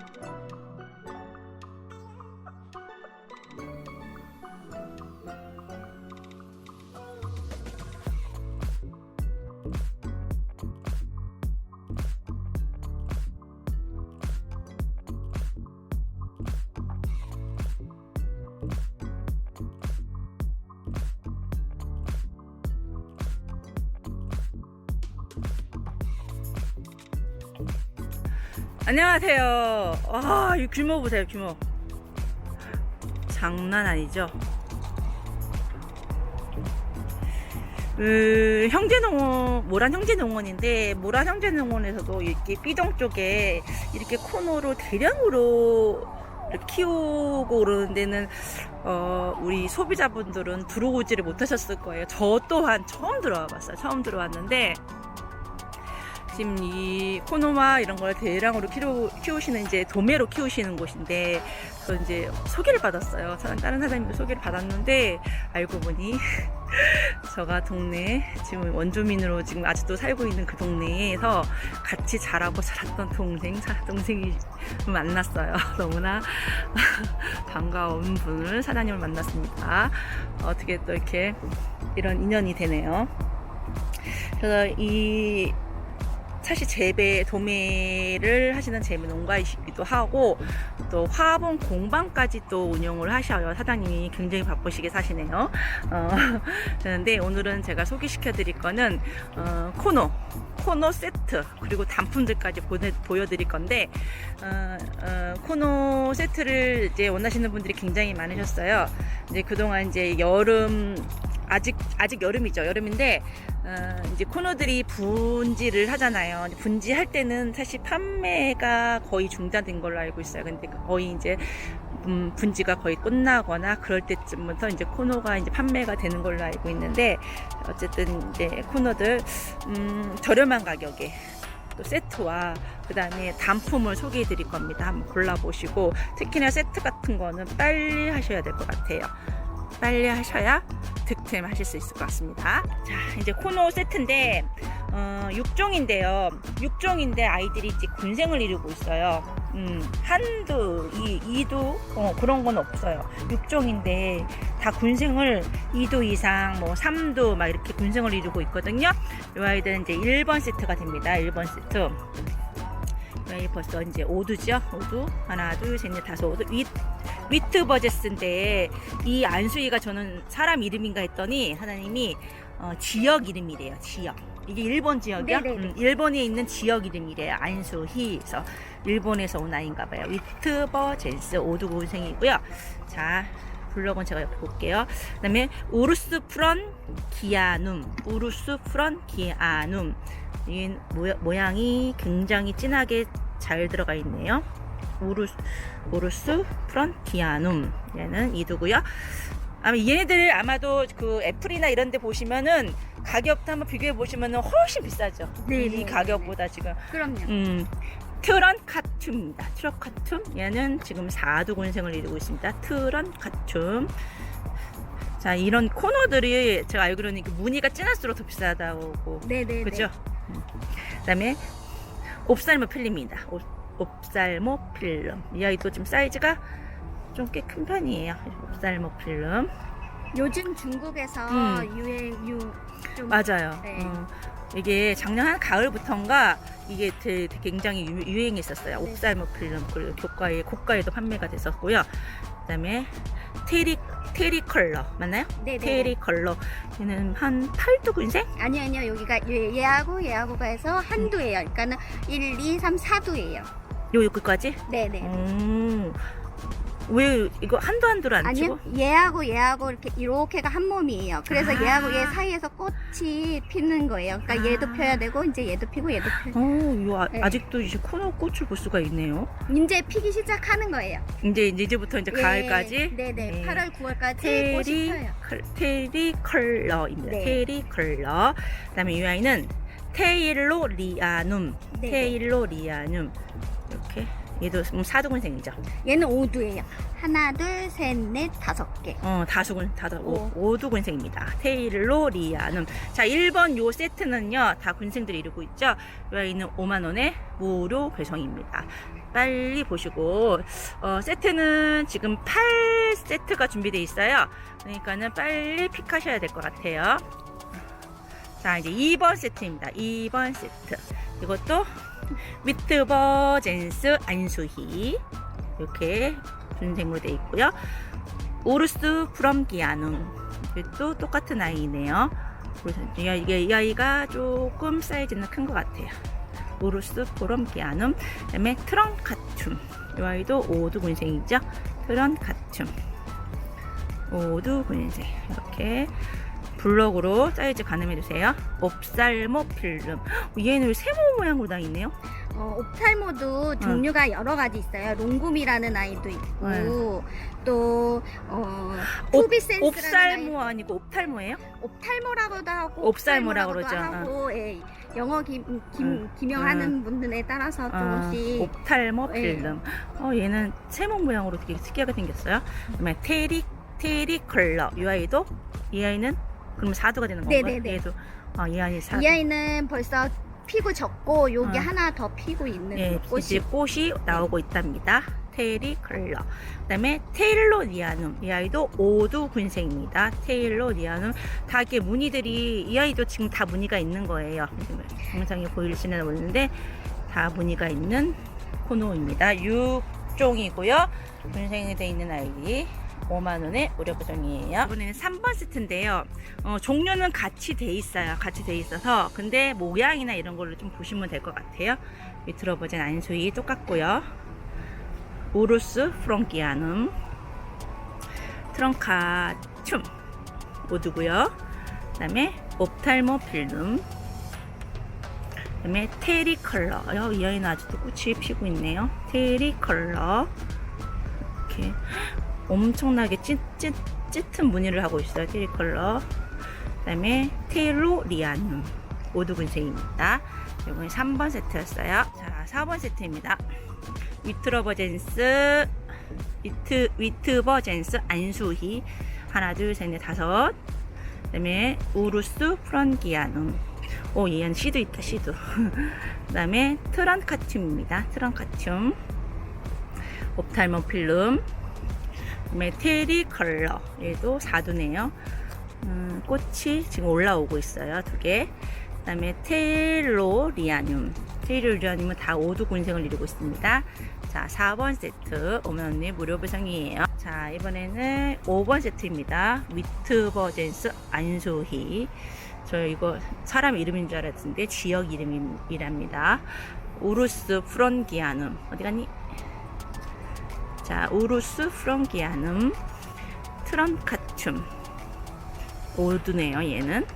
you 안녕하세요. 와, 이 규모 보세요, 규모. 장난 아니죠? 그 형제농원, 모란 형제농원인데, 모란 형제농원에서도 이렇게 B동 쪽에 이렇게 코너로 대량으로 키우고 그러는 데는, 어, 우리 소비자분들은 들어오지를 못하셨을 거예요. 저 또한 처음 들어와 봤어요. 처음 들어왔는데, 지금 이 코노마 이런 걸 대량으로 키우, 키우 시는 이제 도매로 키우시는 곳인데 저 이제 소개를 받았어요. 사- 다른 사장님도 소개를 받았는데 알고 보니 저가 동네 지금 원주민으로 지금 아직도 살고 있는 그 동네에서 같이 자라고 자랐던 동생 사- 동생이 만났어요. 너무나 반가운 분을 사장님을 만났습니다. 어떻게 또 이렇게 이런 인연이 되네요. 그래서 이 사실 재배 도매를 하시는 재배 농가이시기도 하고 또 화분 공방까지 또 운영을 하셔요. 사장님이 굉장히 바쁘시게 사시네요. 어, 그런데 오늘은 제가 소개시켜 드릴 거는 어, 코노 코노 세트 그리고 단품들까지 보내, 보여드릴 건데 어, 어, 코노 세트를 이제 원하시는 분들이 굉장히 많으셨어요. 이제 그동안 이제 여름 아직 아직 여름이죠. 여름인데 어, 이제 코너들이 분지를 하잖아요. 분지할 때는 사실 판매가 거의 중단된 걸로 알고 있어요. 근데 거의 이제 음, 분지가 거의 끝나거나 그럴 때쯤부터 이제 코너가 이제 판매가 되는 걸로 알고 있는데 어쨌든 이제 코너들 음, 저렴한 가격에 또 세트와 그 다음에 단품을 소개해 드릴 겁니다. 한번 골라보시고 특히나 세트 같은 거는 빨리 하셔야 될 것 같아요. 빨리 하셔야 득템 하실 수 있을 것 같습니다. 자, 이제 코너 세트인데, 어, 6종인데요. 6종인데 아이들이 이제 군생을 이루고 있어요. 음, 한두, 이, 이두, 어, 그런 건 없어요. 6종인데 다 군생을 2두 이상, 뭐 3두 막 이렇게 군생을 이루고 있거든요. 이 아이들은 이제 1번 세트가 됩니다. 1번 세트. 벌써 이제 5두죠? 5두. 하나, 둘, 셋, 넷, 다섯, 5두. 위, 위트 버제스인데 이 안수희가 저는 사람 이름인가 했더니 하나님이 어, 지역 이름이래요. 지역. 이게 일본 지역이요? 네네네. 음, 일본에 있는 지역 이름이래요. 안수희. 그래서 일본에서 온 아이인가 봐요. 위트 버제스 오두고생이고요. 자, 블럭은 제가 옆에 볼게요. 그 다음에 우루스 프런 기아눔. 우루스 프런 기아눔. 이 모양이 굉장히 진하게 잘 들어가 있네요. 우루스, 우루스 프런 기아눔. 얘는 이두고요. 아마 얘네들 아마도 그 애플이나 이런 데 보시면은 가격도 한번 비교해 보시면은 훨씬 비싸죠. 네, 이 네, 가격보다 지금 그럼요. 음, 트런 카툼입니다. 트런 카툼. 얘는 지금 4두 군생을 이루고 있습니다. 트런 카툼. 자, 이런 코너들이 제가 알기로는 무늬가 진할수록 더 비싸다고. 네네. 그죠? 그 다음에 옵살모 필름입니다. 옵, 옵살모 필름. 이 아이도 지금 사이즈가 좀 꽤 큰 편이에요. 옵살모 필름. 요즘 중국에서 음. 유행 유 좀. 맞아요. 네. 어, 이게 작년 한 가을부터인가 이게 되게 굉장히 유, 유행했었어요. 네. 옵살모 필름 그리고 고가에 고가에도 판매가 됐었고요. 그다음에 테리 테리 컬러 맞나요? 네네. 테리 컬러 얘는 한 8두 군생? 아니요 아니요 여기가 얘- 얘하고 얘하고가 해서 한두예요. 그러니까는 1, 2, 3, 4두예요. 요 여기까지? 네네. 음. 왜 이거 한두 한두로 안 치고? 아니요 얘하고 얘하고 이렇게 이렇게가 한 몸이에요. 그래서 아. 얘하고 얘 사이에서 꽃이 피는 거예요. 그러니까 아. 얘도 펴야 되고 이제 얘도 피고 얘도 펴. 어, 요 아, 네. 아직도 이제 코너 꽃을 볼 수가 있네요. 이제 피기 시작하는 거예요. 이제 이제 이제부터 이제 예, 가을까지 네네. 네. 8월 9월까지 꽃이 테리 펴요. 컬, 테리 컬러입니다. 네. 테리 컬러. 그다음에 이 아이는 테일로 리아눔. 네. 테일로 리아눔. 이렇게 얘도 음, 사두근생이죠. 얘는 오두예요. 하나, 둘, 셋, 넷, 다섯 개. 어, 다수근, 다수, 오, 오. 오두근생입니다. 테일로 리아눔. 자, 1번 요 세트는요, 다 군생들이 이루고 있죠. 이 아이는 5만원의 무료 배송입니다. 빨리 보시고, 어, 세트는 지금 8세트가 준비되어 있어요. 그러니까는 빨리 픽하셔야 될 것 같아요. 자, 이제 2번 세트입니다. 2번 세트. 이것도 위트버젠스 안수희. 이렇게 군생으로 되어 있고요. 오르스 프롬 기아눔 이것도 똑같은 아이네요. 이게 이 아이가 조금 사이즈는 큰 것 같아요. 오르스 프롬 기아눔 그다음에 트렁카툼 이 아이도 오두 군생이죠. 트렁카툼 오두 군생 이렇게 블럭으로 사이즈 가늠해 주세요. 옵살모 필름 얘는 왜 세모 모양으로 다 있네요. 어, 옵탈모도 종류가 여러 가지 있어요. 롱곰이라는 아이도 있고, 네. 또, 어, 옵- 투비센스라는 옵살모 아니고 옵탈모예요? 옵탈모라고도 하고, 옵살모라고 옵탈모라고도 그러죠. 하고, 예, 영어 김, 김, 음. 기명하는 분들에 따라서 아, 조금씩. 옵탈모 네. 필름. 어, 얘는 세모 모양으로 되게 특이하게 생겼어요. 그다음에 테리 테리 컬러. 이 아이도 이 아이는 그럼 4두가 되는 건가요? 네네네. 얘도 아, 이 아이 4두. 이 아이는 벌써 피고 졌고, 여기 어. 하나 더 피고 있는 예, 꽃이. 이제 꽃이 나오고 있답니다. 테리 컬러. 그다음에 테일로 리아눔. 이 아이도 오두 군생입니다. 테일로 리아눔. 다 이렇게 무늬들이 이 아이도 지금 다 무늬가 있는 거예요. 영상에 보일지는 모르는데 다 무늬가 있는 코노입니다. 6종이고요. 군생이 되어 있는 아이. 5만원의 무료 보정이에요. 이번에는 3번 세트인데요. 어, 종류는 같이 돼 있어요. 같이 돼 있어서. 근데 모양이나 이런 걸로 좀 보시면 될 것 같아요. 밑으로 보진 안수이 똑같고요. 오루스 프롱기아눔 트렁카춤 오두고요. 그 다음에 옵탈모 필름 그 다음에 테리 컬러 어, 이 아이는 아직도 꽃이 피고 있네요. 테리 컬러 이렇게 엄청나게 찐, 찐, 짙은 무늬를 하고 있어요. 테리 컬러 그 다음에 테일로 리아눔 오두근색입니다. 이번에 3번 세트였어요. 자, 4번 세트입니다. 위트러버젠스, 위트, 위트버젠스 안수희. 하나, 둘, 셋, 넷, 다섯. 그 다음에 우루스 프런기아눔. 오, 얘는 시도 있다, 시도. 그 다음에 트런카튬입니다. 트런카튬. 옵탈모 필름. 그 다음에 테리 컬러. 얘도 4두네요. 음, 꽃이 지금 올라오고 있어요. 두 개. 그 다음에 테일로리아늄. 테일로리아늄은 다 5두 군생을 이루고 있습니다. 자, 4번 세트. 오면 언니 무료 배송이에요. 자, 이번에는 5번 세트입니다. 위트버젠스 안소희. 저 이거 사람 이름인 줄 알았는데 지역 이름이랍니다. 우루스 프론기아눔. 어디 갔니? 자, 우루스 프론기아눔. 트런카춤. 오두네요, 얘는.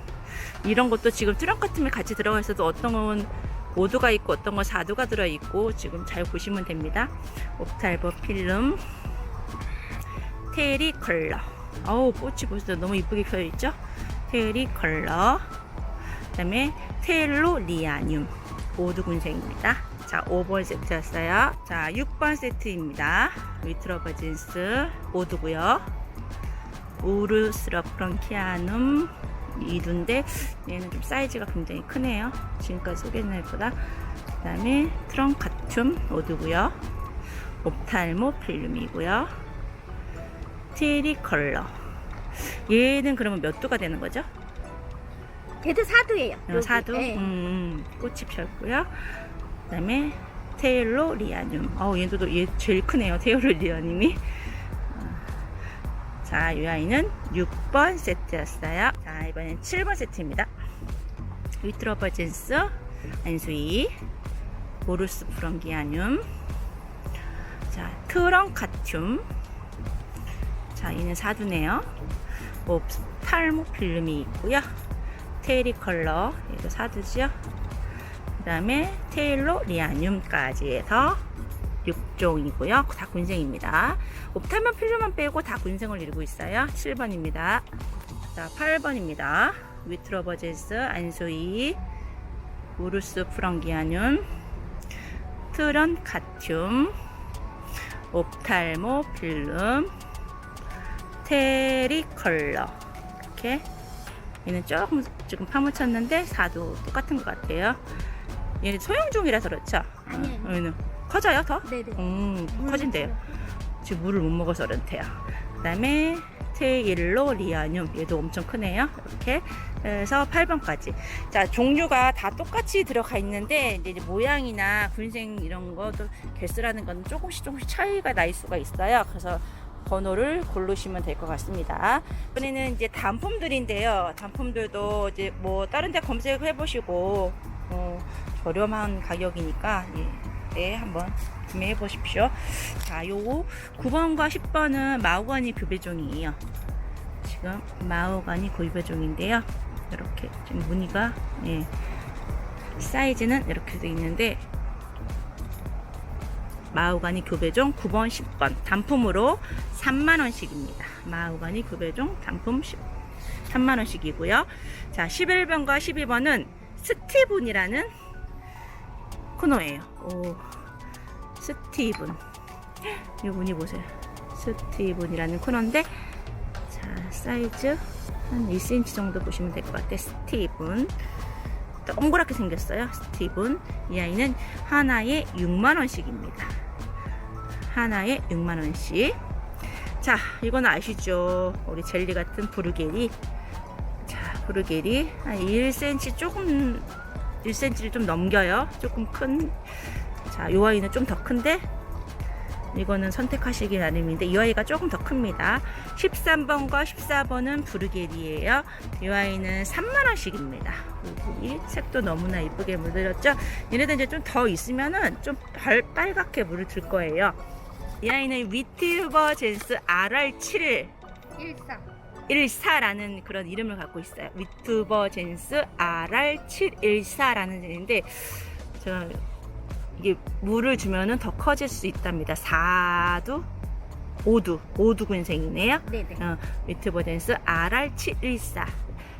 이런 것도 지금 트렁카툼에 같이 들어가 있어도 어떤 건 5두가 있고 어떤 건 4두가 들어있고 지금 잘 보시면 됩니다. 옵탈버 필름, 테리 컬러. 어우, 꽃이 벌써 너무 이쁘게 펴있죠? 테리 컬러. 그 다음에 테일로 리아늄. 5두 군생입니다. 자, 5번 세트였어요. 자, 6번 세트입니다. 위트러버진스 5두고요. 우르스러 프런키아눔 2두인데 얘는 좀 사이즈가 굉장히 크네요. 지금까지 소개했는 것보다. 그 다음에 트렁카툼 5두고요. 옵탈모 필름이고요. 티리 컬러. 얘는 그러면 몇 두가 되는 거죠? 얘도 사두예요. 어, 사두 네. 음, 음, 꽃이 폈고요. 그 다음에 테일로 리아늄. 어, 얘도 또- 얘 제일 크네요. 테일로 리아늄이. 어. 자, 이 아이는 6번 세트였어요. 자, 이번엔 7번 세트입니다. 위트러버젠스 안수이 보루스 프런기아늄 자, 트렁카튬 자, 얘는 사두네요. 옵탈모 필름이 있고요. 테리 컬러 얘도 사두죠. 그 다음에 테일로 리아늄까지 해서 6종이고요. 다 군생입니다. 옵탈만 필름만 빼고 다 군생을 이루고 있어요. 7번입니다. 자, 8번입니다. 위트러버젠스 안소이 우루스 프랑기아늄 트런 카튬 옵탈모 필름 테리 컬러 이렇게 얘는 조금 지금 파묻혔는데 사도 똑같은 것 같아요 얘는 소형종이라서 그렇죠 아니, 아니. 얘는 커져요 더? 네네. 음 커진대요 지금 물을 못 먹어서 그렇대요 그 다음에 테일로 리아늄 얘도 엄청 크네요 이렇게 그래서 8번까지 자 종류가 다 똑같이 들어가 있는데 이제 모양이나 군생 이런 것도 개수라는 건 조금씩 조금씩 차이가 날 수가 있어요 그래서 번호를 고르시면 될 것 같습니다. 이번에는 이제 단품들인데요. 단품들도 이제 뭐 다른 데 검색해 보시고 어, 저렴한 가격이니까 예, 네, 한번 구매해 보십시오. 자, 요 9번과 10번은 마우가니 교배종이에요. 지금 마우가니 교배종인데요. 이렇게 지금 무늬가 예, 사이즈는 이렇게 돼 있는데 마우가니 교배종 9번, 10번 단품으로 3만원씩입니다. 마우가니 교배종 단품 10, 3만원씩이고요. 자, 11번과 12번은 스티븐이라는 코너예요. 오, 스티븐. 이 무늬 보세요. 스티븐이라는 코너인데, 자, 사이즈 한 1cm 정도 보시면 될 것 같아요. 스티븐. 동그랗게 생겼어요. 스티븐. 이 아이는 하나에 6만원씩입니다. 하나에 6만원씩. 자, 이건 아시죠? 우리 젤리 같은 부르게리. 자, 부르게리. 한 1cm 조금, 1cm를 좀 넘겨요. 조금 큰. 자, 이 아이는 좀 더 큰데, 이거는 선택하시기 나름인데, 이 아이가 조금 더 큽니다. 13번과 14번은 부르게리예요. 이 아이는 3만원씩입니다. 이 색도 너무나 이쁘게 물들였죠? 얘네들 이제 좀 더 있으면은 좀 빨, 빨갛게 물을 들 거예요. 이 아이는 위티버 젠스 RR7 14. 14라는 그런 이름을 갖고 있어요. 위트버 젠스 RR714라는 젠인데 제가 이게 물을 주면은 더 커질 수 있답니다. 4두 5두 5두 군생이네요. 네네. 어, 위트버 젠스 RR714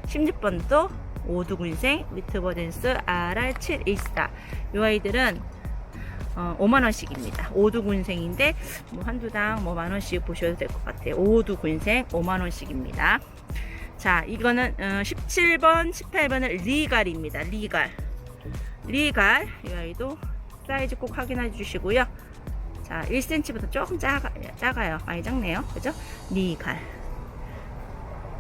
16번도 5두 군생 위트버 젠스 RR714 이 아이들은 어, 5만원씩입니다. 5두 군생인데, 뭐, 한두 당 뭐 만원씩 보셔도 될 것 같아요. 5두 군생 5만원씩입니다. 자, 이거는, 어, 17번, 18번은 리갈입니다. 리갈. 리갈. 이 아이도 사이즈 꼭 확인해 주시고요. 자, 1cm보다 조금 작아, 작아요. 많이 작네요. 그죠? 리갈.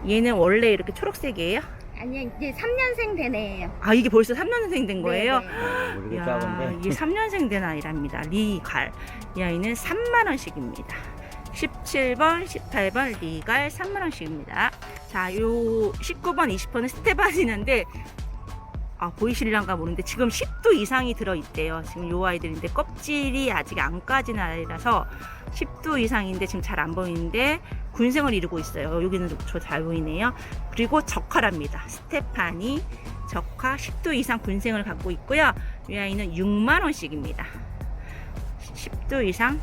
얘는 원래 이렇게 초록색이에요? 아니, 이제 3년생 된 애예요. 아, 이게 벌써 3년생 된 거예요? 네네. 모르게 이야, 작은데 이게 3년생 된 아이랍니다. 리갈. 이 아이는 3만 원씩입니다. 17번, 18번 리갈 3만 원씩입니다. 자, 요 19번, 20번은 스테반이는데, 아, 보이실란가 모르는데, 지금 10도 이상이 들어있대요. 지금 요 아이들인데, 껍질이 아직 안 까진 아이라서 10도 이상인데, 지금 잘 안 보이는데, 군생을 이루고 있어요. 여기는 저 잘 보이네요. 그리고 적화랍니다. 스테파니, 적화 10도 이상 군생을 갖고 있고요. 이 아이는 6만 원씩입니다. 10도 이상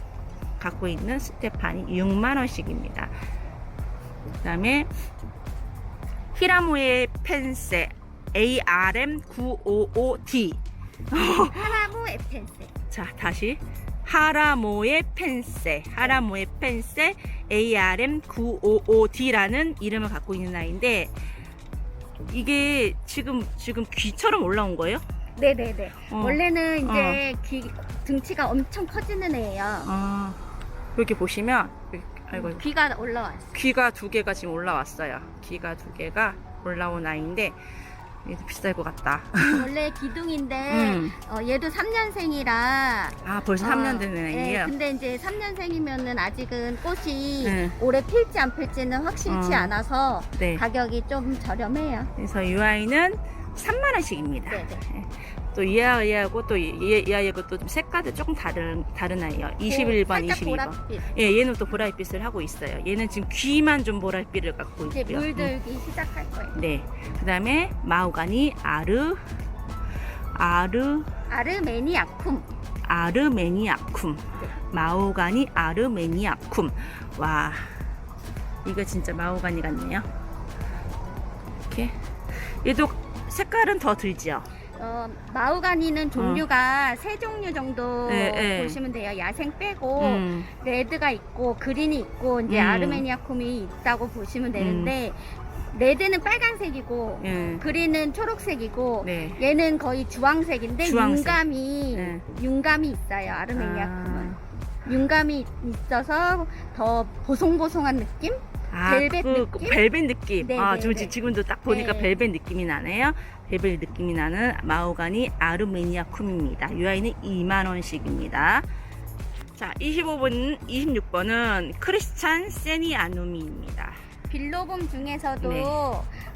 갖고 있는 스테파니 6만 원씩입니다. 그 다음에 히라모의 펜세 ARM955D 하라모 에펜스. 자 다시 하라모의 펜세 하라모의 펜세 ARM955D라는 이름을 갖고 있는 아이인데 이게 지금 지금 귀처럼 올라온 거예요? 네네네. 어. 원래는 이제 귀, 등치가 엄청 커지는 애예요. 아 이렇게 보시면 아이고 아이고. 귀가 올라왔어. 귀가 두 개가 지금 올라왔어요. 귀가 두 개가 올라온 아이인데 얘도 비쌀 것 같다. 원래 기둥인데 음. 어, 얘도 3년생이라 아 벌써 3년 된 아이예요. 네, 근데 이제 3년생이면은 아직은 꽃이 네. 올해 필지 안 필지는 확실치 어. 않아서 네. 가격이 좀 저렴해요. 그래서 이 아이는 3만 원씩입니다. 네 네. 또이 아이하고 또이 아이하고 또좀 색깔도 조금 다른 다른 아이요. 21번, 살짝 22번. 보랏빛. 예, 얘는 또 보랏빛을 하고 있어요. 얘는 지금 귀만 좀 보랏빛을 갖고 이제 있고요. 음. 물들기 시작할 거예요. 네. 그다음에 마우가니 아르 아르 아르메니아쿰. 아르메니아쿰 마오가니 아르메니아쿰 와 이거 진짜 마오가니 같네요 이렇게 얘도 색깔은 더 들죠 어, 마우가니는 종류가 세 종류 정도 네, 네. 보시면 돼요. 야생 빼고 음. 레드가 있고 그린이 있고 이제 음. 아르메니아콤이 있다고 보시면 되는데 레드는 빨간색이고 예. 그린은 초록색이고 네. 얘는 거의 주황색인데 주황색. 윤감이 네. 윤감이 있어요. 아르메니아콤은 아. 윤감이 있어서 더 보송보송한 느낌? 아, 벨벳 그, 그 느낌? 벨벳 느낌. 네, 아, 네, 저 네. 지금도 딱 보니까 네. 벨벳 느낌이 나네요. 벨벳 느낌이 나는 마오가니 아르메니아 쿰입니다. 이 아이는 2만원씩입니다. 자, 25번, 26번은 크리스찬 세니아누미입니다. 빌로봄 중에서도 네.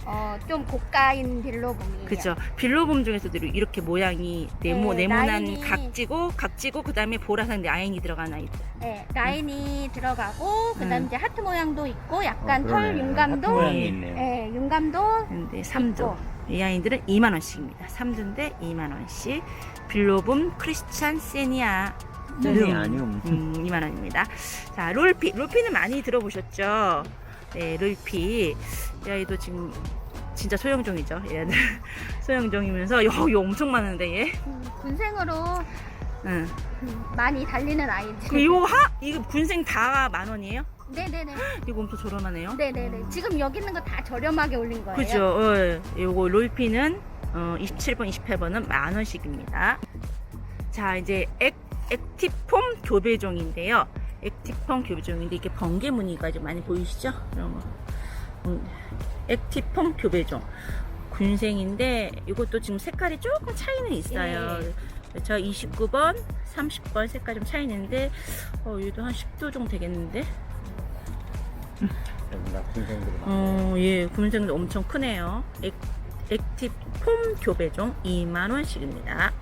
어, 좀 고가인 빌로봄이에요. 그죠. 빌로봄 중에서도 이렇게 모양이 네모, 네, 네모난 라인이- 각지고, 각지고, 그 다음에 보라색 라인이 들어간 아이들. 네, 라인이 들어가고 그다음 음. 이제 하트 모양도 있고 약간 어, 털 그러네. 하트 윤감도 모양이 있네요. 네, 윤감도 근데 3두. 있고. 이 아이들은 2만원씩입니다. 3두인데 2만원씩. 빌로봄 크리스찬 세니아 세니아늄. 음, 2만원입니다. 자, 롤피. 롤피는 많이 들어보셨죠? 네, 롤피. 이 아이도 지금 진짜 소형종이죠. 얘들. 소형종이면서, 야, 이거 엄청 많은데, 얘. 음, 군생으로 응. 음, 많이 달리는 아이들. 그 이거 하? 이거 군생 다 만 원이에요? 네네네. 이거 엄청 저렴하네요. 네네네. 지금 여기 있는 거 다 저렴하게 올린 거예요. 그죠. 어, 요거 롤피는 어, 27번, 28번은 만 원씩입니다. 자, 이제 액, 액티폼 교배종인데요. 액티폼 교배종인데 이게 번개 무늬가 좀 많이 보이시죠? 이런 거. 음, 액티폼 교배종. 군생인데 이것도 지금 색깔이 조금 차이는 있어요. 저 29번, 30번 색깔 좀 차이 있는데 어, 얘도 한 10도 정도 되겠는데? 어, 예, 군생도 엄청 크네요. 액, 액티브 폼 교배종 2만원씩입니다.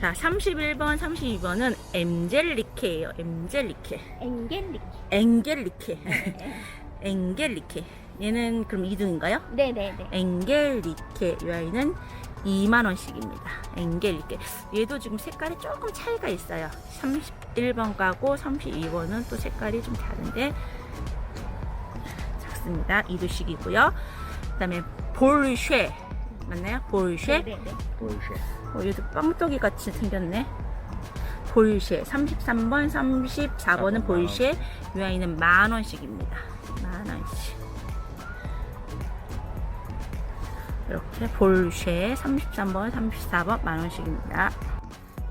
자, 31번, 32번은 엠젤리케예요. 엠젤리케. 엥겔리케. 네. 엥겔리케. 얘는 그럼 2등인가요? 네네네. 엥겔리케. 이 아이는 2만원씩입니다. 엥겔리케. 얘도 지금 색깔이 조금 차이가 있어요. 31번 가고 32번은 또 색깔이 좀 다른데 작습니다. 2두씩이고요. 그 다음에 볼쉐. 맞나요? 볼쉐. 네네네. 보이쉐. 어, 얘도 빵떡이 같이 생겼네. 볼쉐 33번, 34번은 볼쉐. 이 아이는 만 원씩입니다. 만 원씩. 이렇게 볼쉐 33번, 34번 만 원씩입니다.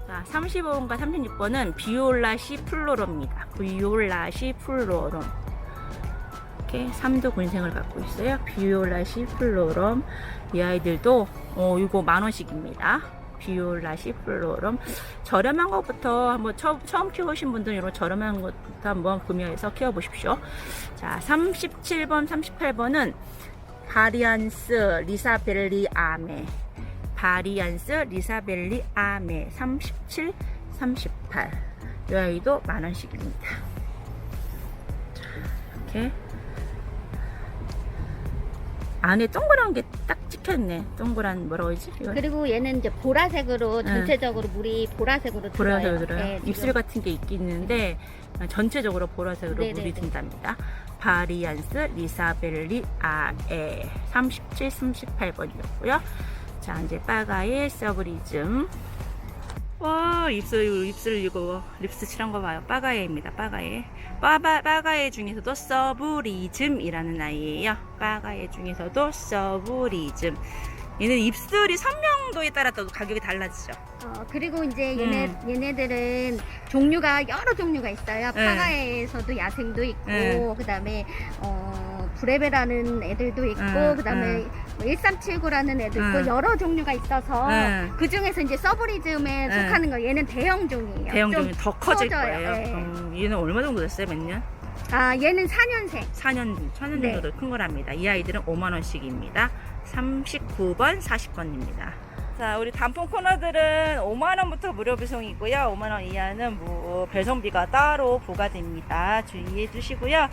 자, 35번과 36번은 비올라시 플로로입니다. 비올라시 플로롬. 이렇게 3도 군생을 갖고 있어요. 비올라시 플로롬. 이 아이들도 어, 이거 만 원씩입니다. 비올라 시 플로럼 저렴한 것부터 한번 처음, 처음 키우신 분들은 이런 저렴한 것부터 한번 구매해서 키워보십시오. 자, 37번, 38번은 바리안스 리사벨리 아메 바리안스 리사벨리 아메 37, 38. 이 아이도 만 원씩입니다. 이렇게 안에 동그란 게 딱 찍혔네. 동그란 뭐라고 하지? 이거 그리고 얘는 이제 보라색으로 네. 전체적으로 물이 보라색으로 보라색으로 들어요. 들어요. 네, 지금. 입술 같은 게 있는데 전체적으로 보라색으로 네네네. 물이 든답니다. 바리안스 리사벨리 아에 37, 38번이었고요. 자 이제 빠가의 서브리즘. 와 입술 입술 이거 립스 칠한 거 봐요. 빠가예입니다. 빠가예. 빠바 빠가예 중에서도 서브리즘이라는 아이예요. 빠가예 중에서도 서브리즘. 얘는 입술이 선명도에 따라 또 가격이 달라지죠. 어, 그리고 이제 얘네, 음. 얘네들은 종류가 여러 종류가 있어요. 네. 파가에서도 야생도 있고, 네. 그 다음에, 어, 브레베라는 애들도 있고, 음, 그 다음에 1379라는 애도 음. 있고, 여러 종류가 있어서, 네. 그 중에서 이제 서브리즘에 네. 속하는 거, 얘는 대형종이에요. 대형 종이 좀더 커질 커져요. 거예요. 네. 음, 얘는 얼마 정도 됐어요? 몇 년? 아, 얘는 4년생. 4년, 4년 네. 정도 큰 거랍니다. 이 아이들은 5만 원씩입니다. 39번, 40번입니다. 자, 우리 단품 코너들은 5만원부터 무료 배송이고요. 5만원 이하는 무, 배송비가 따로 부과됩니다. 주의해 주시고요.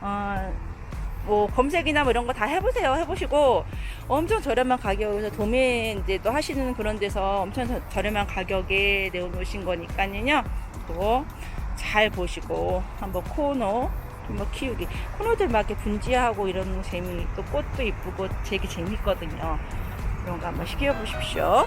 어, 뭐 검색이나 뭐 이런 거 다 해보세요. 해보시고 엄청 저렴한 가격에서 도매 이제 또 하시는 그런 데서 엄청 저- 저렴한 가격에 내어놓으신 거니까요. 또 잘 보시고 한번 코너 한번 키우기 코너들 막 이렇게 분지하고 이런 재미 또 꽃도 이쁘고 되게 재밌거든요. 이런 거 한번 시켜 보십시오.